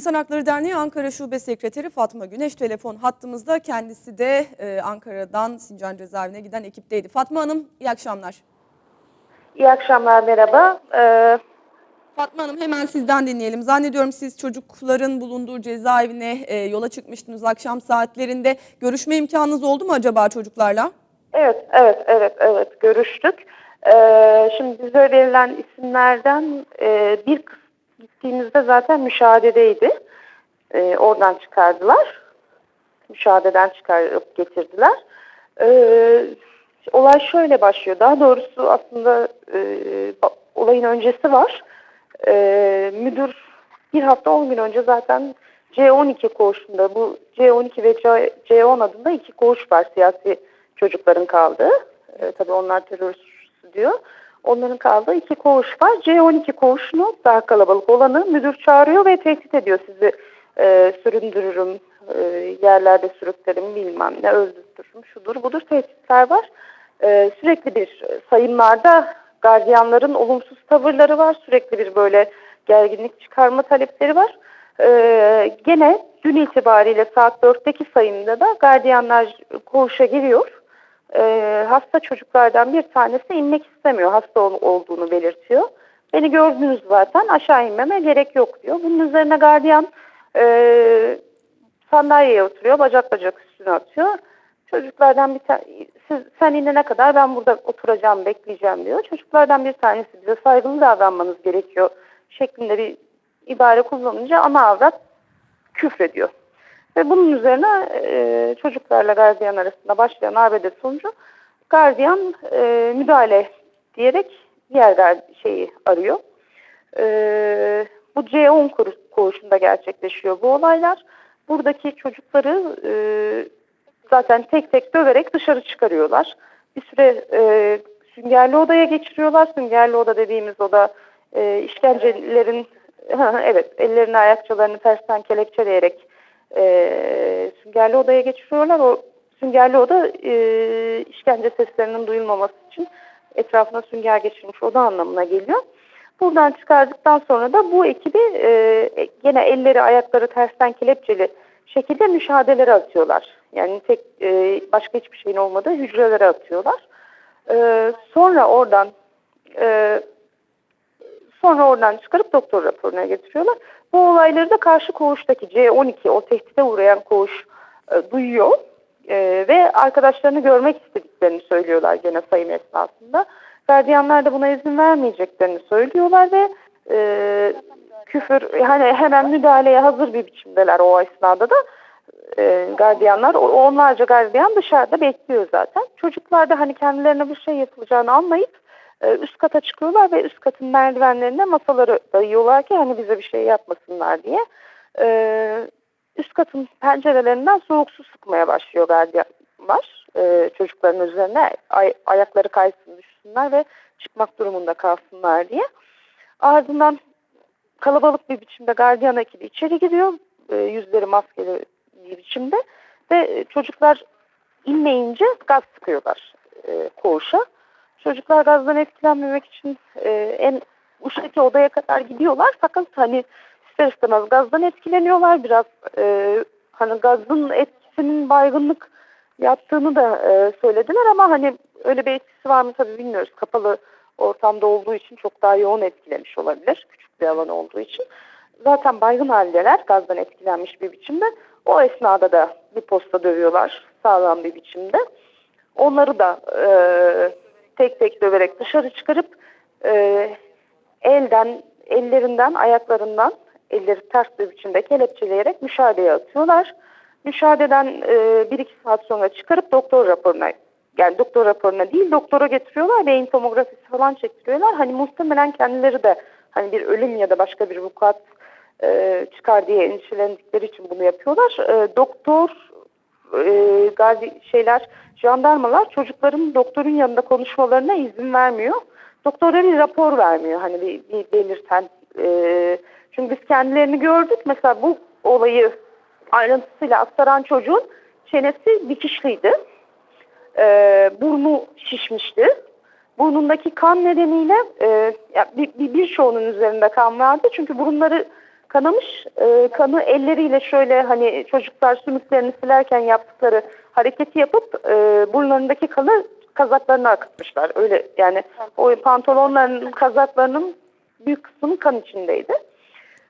İnsan Hakları Derneği Ankara Şube Sekreteri Fatma Güneş telefon hattımızda. Kendisi de e, Ankara'dan Sincan Cezaevine giden ekipteydi. Fatma Hanım iyi akşamlar. İyi akşamlar, merhaba. Ee, Fatma Hanım hemen sizden dinleyelim. Zannediyorum siz çocukların bulunduğu cezaevine e, yola çıkmıştınız akşam saatlerinde. Görüşme imkanınız oldu mu acaba çocuklarla? evet, evet, evet, evet, görüştük. Ee, şimdi bize verilen isimlerden e, bir kız gittiğimizde zaten müşahededeydi. Ee, oradan çıkardılar. Müşahededen çıkarıp getirdiler. Ee, olay şöyle başlıyor. Daha doğrusu aslında e, olayın öncesi var. Ee, müdür bir hafta 10 gün önce zaten C12 koğuşunda bu C12 ve C- C10 adında iki koğuş var siyasi çocukların kaldığı. Ee, tabii onlar terör suçlusu diyor. Onların kaldığı iki koğuş var. C12 koğuşunu daha kalabalık olanı müdür çağırıyor ve tehdit ediyor sizi e, süründürürüm, e, yerlerde sürüklerim bilmem ne öldürürüm şudur budur tehditler var. E, sürekli bir sayımlarda gardiyanların olumsuz tavırları var. Sürekli bir böyle gerginlik çıkarma talepleri var. E, gene dün itibariyle saat 4'teki sayımda da gardiyanlar koğuşa giriyor. E, hasta çocuklardan bir tanesi inmek istemiyor. Hasta ol- olduğunu belirtiyor. Beni gördünüz zaten aşağı inmeme gerek yok diyor. Bunun üzerine gardiyan e, sandalyeye oturuyor. Bacak bacak üstüne atıyor. Çocuklardan bir tane sen inene kadar ben burada oturacağım bekleyeceğim diyor. Çocuklardan bir tanesi bize saygılı davranmanız gerekiyor şeklinde bir ibare kullanınca ana avrat küfrediyor. Ve bunun üzerine e, çocuklarla gardiyan arasında başlayan arbede sonucu gardiyan e, müdahale diyerek diğer şeyi arıyor. E, bu C10 kur- koğuşunda gerçekleşiyor bu olaylar. Buradaki çocukları e, zaten tek tek döverek dışarı çıkarıyorlar. Bir süre e, süngerli odaya geçiriyorlar. Süngerli oda dediğimiz oda e, işkencelerin evet ellerini ayakçalarını tersten kelepçeleyerek e, süngerli odaya geçiriyorlar. O süngerli oda e, işkence seslerinin duyulmaması için etrafına sünger geçirilmiş oda anlamına geliyor. Buradan çıkardıktan sonra da bu ekibi e, gene elleri ayakları tersten kelepçeli şekilde müşahedelere atıyorlar. Yani tek e, başka hiçbir şeyin olmadığı hücrelere atıyorlar. E, sonra oradan e, sonra oradan çıkarıp doktor raporuna getiriyorlar. Bu olayları da karşı koğuştaki C12 o tehdide uğrayan koğuş e, duyuyor E, ve arkadaşlarını görmek istediklerini söylüyorlar gene sayım esnasında. Gardiyanlar da buna izin vermeyeceklerini söylüyorlar ve e, küfür yani hemen müdahaleye hazır bir biçimdeler o esnada da e, gardiyanlar onlarca gardiyan dışarıda bekliyor zaten. Çocuklar da hani kendilerine bir şey yapılacağını anlayıp e, üst kata çıkıyorlar ve üst katın merdivenlerine masaları dayıyorlar ki hani bize bir şey yapmasınlar diye. E, üst katın pencerelerinden soğuk su sıkmaya başlıyor gardiyanlar e, çocukların üzerine ay- ayakları kaysın düşsünler ve çıkmak durumunda kalsınlar diye. Ardından kalabalık bir biçimde gardiyan ekibi içeri giriyor. Yüzleri maskeli bir biçimde ve çocuklar inmeyince gaz sıkıyorlar e, koğuşa. Çocuklar gazdan etkilenmemek için e, en uçtaki odaya kadar gidiyorlar fakat hani ister istemez gazdan etkileniyorlar biraz e, hani gazın etkisinin baygınlık yaptığını da e, söylediler ama hani öyle bir etkisi var mı tabii bilmiyoruz. Kapalı ortamda olduğu için çok daha yoğun etkilemiş olabilir. Küçük bir alan olduğu için. Zaten baygın haldeler gazdan etkilenmiş bir biçimde. O esnada da bir posta dövüyorlar sağlam bir biçimde. Onları da e, tek tek döverek dışarı çıkarıp e, elden, ellerinden, ayaklarından elleri ters bir biçimde kelepçeleyerek müşahedeye atıyorlar. Müşahededen e, bir iki saat sonra çıkarıp doktor raporuna yani doktor raporuna değil doktora getiriyorlar beyin tomografisi falan çektiriyorlar. Hani muhtemelen kendileri de hani bir ölüm ya da başka bir vukuat e, çıkar diye endişelendikleri için bunu yapıyorlar. E, doktor e, gardi şeyler jandarmalar çocukların doktorun yanında konuşmalarına izin vermiyor. Doktora bir rapor vermiyor hani bir, bir belirten. E, çünkü biz kendilerini gördük. Mesela bu olayı ayrıntısıyla aktaran çocuğun çenesi dikişliydi. E, burnu şişmişti. Burnundaki kan nedeniyle e, ya bir, bir, birçoğunun üzerinde kan vardı. Çünkü burunları kanamış. E, kanı elleriyle şöyle hani çocuklar sümüklerini silerken yaptıkları hareketi yapıp e, burunlarındaki kanı kazaklarına akıtmışlar. Öyle yani o pantolonların kazaklarının büyük kısmı kan içindeydi.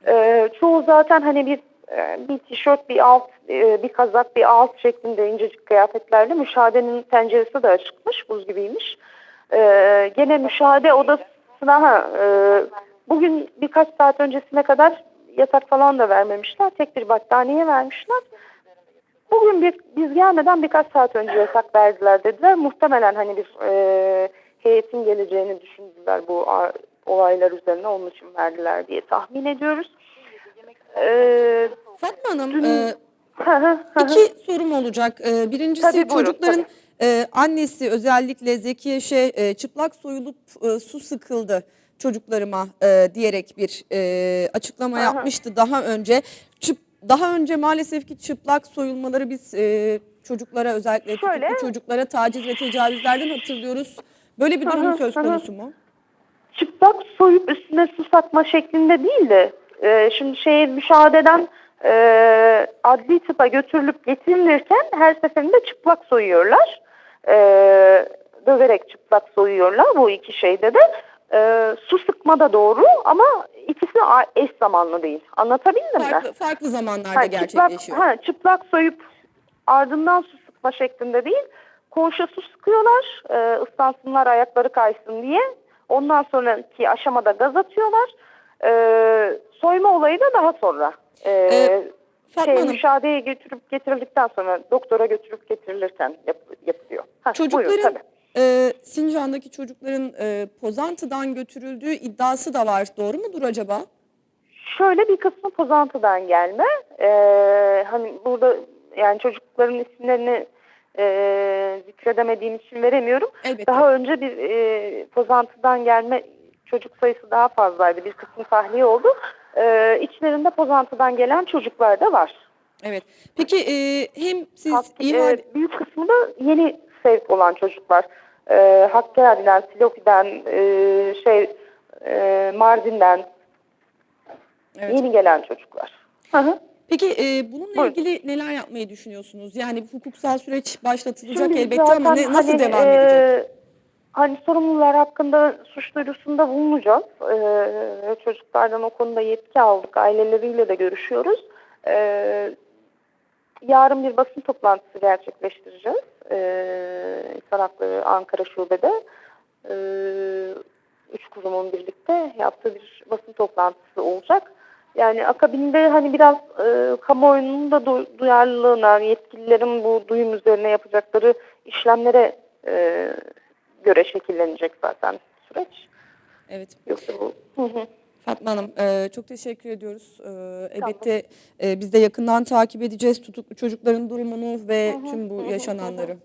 E, çoğu zaten hani bir e, bir tişört, bir alt, e, bir kazak, bir alt şeklinde incecik kıyafetlerle müşahedenin penceresi de açıkmış, buz gibiymiş. E, gene müşahede odasına ha, e, bugün birkaç saat öncesine kadar yatak falan da vermemişler. Tek bir battaniye vermişler. Bugün bir, biz gelmeden birkaç saat önce yatak verdiler dediler. Muhtemelen hani bir e, heyetin geleceğini düşündüler bu olaylar üzerine onun için verdiler diye tahmin ediyoruz. E, Fatma Hanım, Dün- e, iki sorum olacak. E, birincisi Tabii, buyurun, çocukların e, annesi özellikle Zekiye şey e, çıplak soyulup e, su sıkıldı çocuklarıma e, diyerek bir e, açıklama Aha. yapmıştı daha önce. Çıp, daha önce maalesef ki çıplak soyulmaları biz e, çocuklara özellikle Şöyle- tutuklu çocuklara taciz ve tecavüzlerden hatırlıyoruz. Böyle bir durum Aha, söz konusu mu? çıplak soyup üstüne su satma şeklinde değil de e, şimdi şeye müşahededen e, adli tıpa götürülüp getirilirken her seferinde çıplak soyuyorlar. E, döverek çıplak soyuyorlar bu iki şeyde de. E, su sıkma da doğru ama ikisi eş zamanlı değil. Anlatabildim mi? Farklı, farklı zamanlarda Ha, çıplak, gerçekleşiyor. ha, çıplak soyup ardından su sıkma şeklinde değil. Koğuşa su sıkıyorlar. E, ıslansınlar ayakları kaysın diye. Ondan sonraki aşamada gaz atıyorlar. E, soyma olayı da daha sonra. E, Ee, Fatma şey, Hanım. müşahedeye götürüp getirildikten sonra doktora götürüp getirilirken yap- yapılıyor. Ha, buyurun, Çocukların tabii. E, Sincan'daki çocukların e, Pozantı'dan götürüldüğü iddiası da var. Doğru mudur acaba? Şöyle bir kısmı Pozantı'dan gelme. Ee, hani burada yani çocukların isimlerini e, zikredemediğim için veremiyorum. Elbette. Daha önce bir e, Pozantı'dan gelme çocuk sayısı daha fazlaydı. Bir kısmı tahliye oldu. Ee, içlerinde Pozantı'dan gelen çocuklar da var. Evet. Peki e, hem siz Hak- ihale... e, büyük kısmı da yeni sevk olan çocuklar. E, Hakkari'den, Silopi'den, e, şey e, Mardin'den Evet. yeni gelen çocuklar. Hı hı. Peki e, bununla Buyurun. ilgili neler yapmayı düşünüyorsunuz? Yani hukuksal süreç başlatılacak Şimdi elbette ama ne, nasıl hani, devam e, edecek? Hani sorumlular hakkında suç duyurusunda bulunacağız. E, çocuklardan o konuda yetki aldık. Aileleriyle de görüşüyoruz. E, yarın bir basın toplantısı gerçekleştireceğiz. E, İnsan Hakları Ankara Şube'de. E, üç kurumun birlikte yaptığı bir basın toplantısı olacak. Yani akabinde hani biraz e, kamuoyunun da du- duyarlılığına, yetkililerin bu duyum üzerine yapacakları işlemlere e, göre şekillenecek zaten süreç. Evet. Yoksa bu hı hı. Fatma Hanım e, çok teşekkür ediyoruz. E, elbette e, biz de yakından takip edeceğiz tutuklu çocukların durumunu ve tüm bu yaşananları.